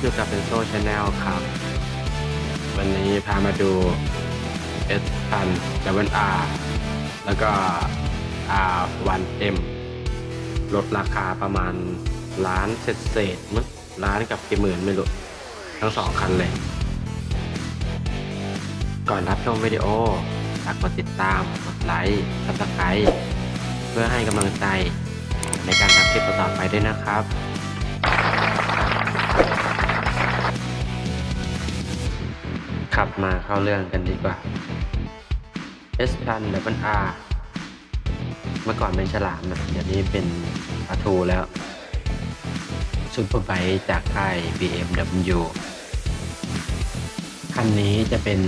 อยู่กับเป็นโซชาแนลครับ วันนี้พามาดู S พัน Double R แล้วก็ R 1 M ลดราคาประมาณล้านเศษเศษมั้งล้านกับกี่หมื่นไม่รู้ ทั้งสองคันเลย ก่อนรับชมวิดีโอฝากกดติดตาม กดไลค์ subscribe เพื่อให้กำลังใจในการทำคลิปต่อไปด้วยนะครับ ขับมาเข้าเรื่องกันดีกว่า S พัน Double R เมื่อก่อนเป็นฉลามนะเดี๋ยวนี้เป็นปลาทูแล้วซุปเปอร์ไบค์จากค่าย BMW คันนี้จะเป็น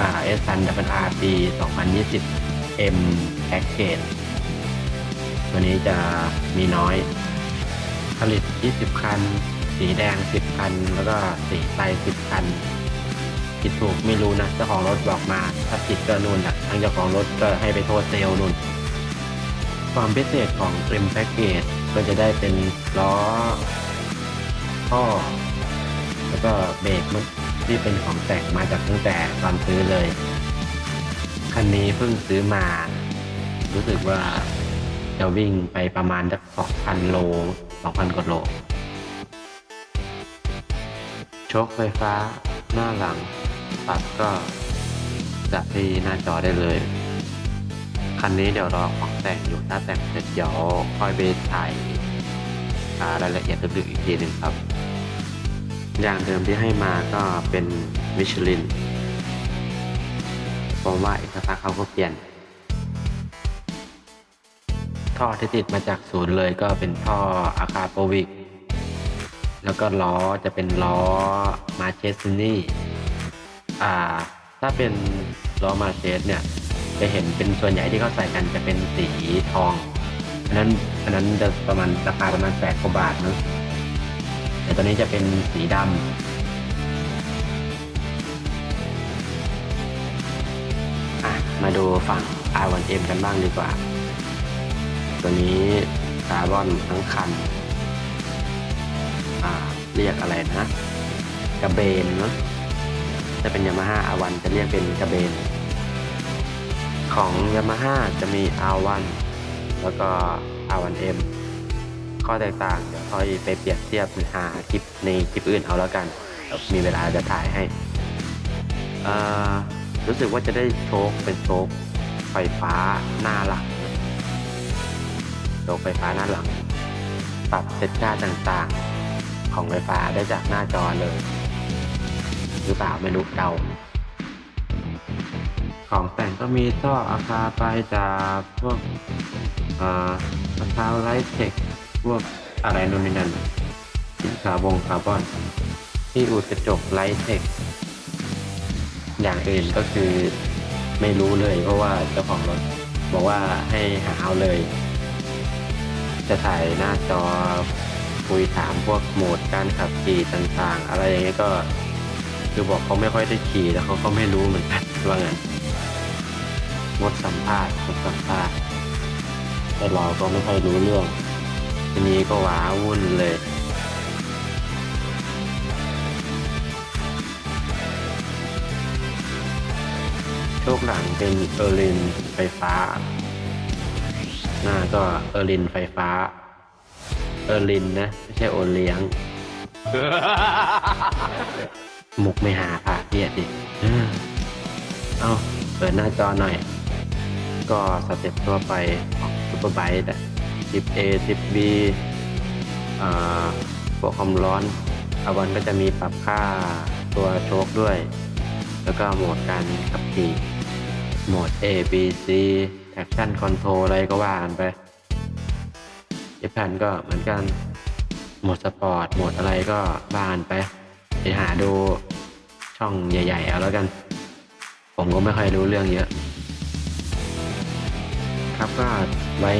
อ่า S พัน Double R ปี 2020 M Package ตัวนี้จะมีน้อย ผลิต 20 คัน สีแดง 10 คัน แล้วก็สีไต10 คัน ผิดถูกไม่รู้นะเจ้าของรถบอกมา ถ้าผิดก็นู่นนะทางเจ้าของรถก็ให้ไปโทษเซลล์นู่น ความพิเศษของเต็มแพ็กเกจก็จะได้เป็นล้อท่อแล้วก็เบรกมันที่เป็นของแต่งมาจากตั้งแต่ตอนซื้อเลย คันนี้เพิ่งซื้อมา รู้สึกว่าจะวิ่งไปประมาณสักสองพันโลสองพันกว่าโลชคไฟฟ้าหน้าหลัง ปรับก็จับที่หน้าจอได้เลย คันนี้เดี๋ยวรอของแต่งอยู่ถ้าแต่งเสร็จเดี๋ยวค่อยไปถ่ายรายละเอียดลึกๆอีกทีหนึ่งครับ อย่างเดิมที่ให้มาก็เป็นมิชลินผมว่าอีกสักเขาก็เปลี่ยน ท่อที่ติดมาจากศูนย์เลยก็เป็นท่ออาคาโปวิก แล้วก็ล้อจะเป็นล้อมาเชสนี่ อ่า ถ้าเป็นลอมาเชสเนี่ย จะเห็นเป็นส่วนใหญ่ที่เขาใส่กันจะเป็นสีทอง อันนั้นอันนั้นจะประมาณราคาประมาณแปดกว่าบาทนะแต่ตอนนี้จะเป็นสีดำมาดูฝั่ง R1M กันบ้างดีกว่า ตัวนี้คาร์บอนทั้งคัน เรียกอะไรนะ กระเบนเนาะ จะเป็นยามาฮ่าอาวันจะเรียกเป็นกระเบน ของยามาฮ่าจะมี R1 แล้วก็ R1M ข้อแตกต่างเดี๋ยวค่อยไปเปรียบเทียบหาคลิปในคลิปอื่นเอาแล้วกันมีเวลาจะถ่ายให้รู้สึกว่าจะได้โชคเป็นโชคไฟฟ้าหน้าหลังโชคไฟฟ้าหน้าหลัง ปรับเซตค่าต่างๆ ของไฟฟ้าได้จากหน้าจอเลย หรือเปล่าไม่รู้เดา ของแต่งก็มีท่ออาคาไปจากพวกเอ่อมะพร้าวไลท์เทคพวกอะไรนู่นนี่นั่นสินคาร์บงคาร์บอน ที่อุดกระจกไลท์เทคอย่างอื่นก็คือไม่รู้เลยเพราะว่าเจ้าของรถบอกว่าให้หาเอาเลย จะถ่ายหน้าจอคุยถามพวกโหมดการขับขี่ต่างๆ อะไรอย่างเงี้ก็ คือบอกเขาไม่ค่อยได้ขี่แล้วเขาก็ไม่รู้เหมือนกันว่างั้นงดสัมภาษณ์งดสัมภาษณ์แต่เราก็ไม่ค่อยรู้เรื่อง ทีนี้ก็ว้าวุ่นเลยโชคหลังเป็นเออร์ลินไฟฟ้า หน้าก็เออร์ลินไฟฟ้า เออร์ลินนะ ไม่ใช่โอเลี้ยง มุกไม่หาผ่าเพียดดิเอาเปิดหน้าจอหน่อย ก็สเต็ปทั่วไปของซูเปอร์ไบค์แต่ 10A 10B อ่าพวกความร้อนอาวันก็จะมีปรับค่าตัวโชคด้วย แล้วก็โหมดการขับขี่ โหมด A B C traction control อะไรก็ว่ากันไปเอแพนก็เหมือนกัน โหมดสปอร์ต โหมดอะไรก็บ้านไป ไปหาดูช่องใหญ่ ๆ เอาแล้วกัน ผมก็ไม่ค่อยรู้เรื่องเยอะ ครับก็ไว้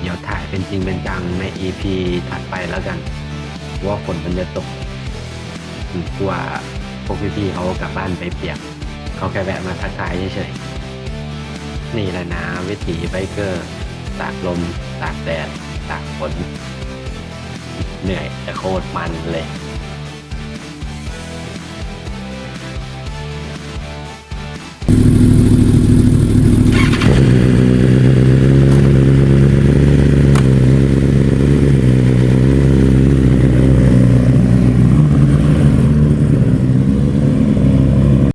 เดี๋ยวถ่ายเป็นจริงเป็นจังใน EP ถัดไปแล้วกัน ว่าฝนมันจะตกผมกลัวพวกพี่ๆเขากลับบ้านไปเปียก เขาแค่แวะมาทักทายเฉยๆ นี่แหละนะวิถีไบเกอร์ตากลมตากแดดตากฝนเหนื่อยแต่โคตรมันเลย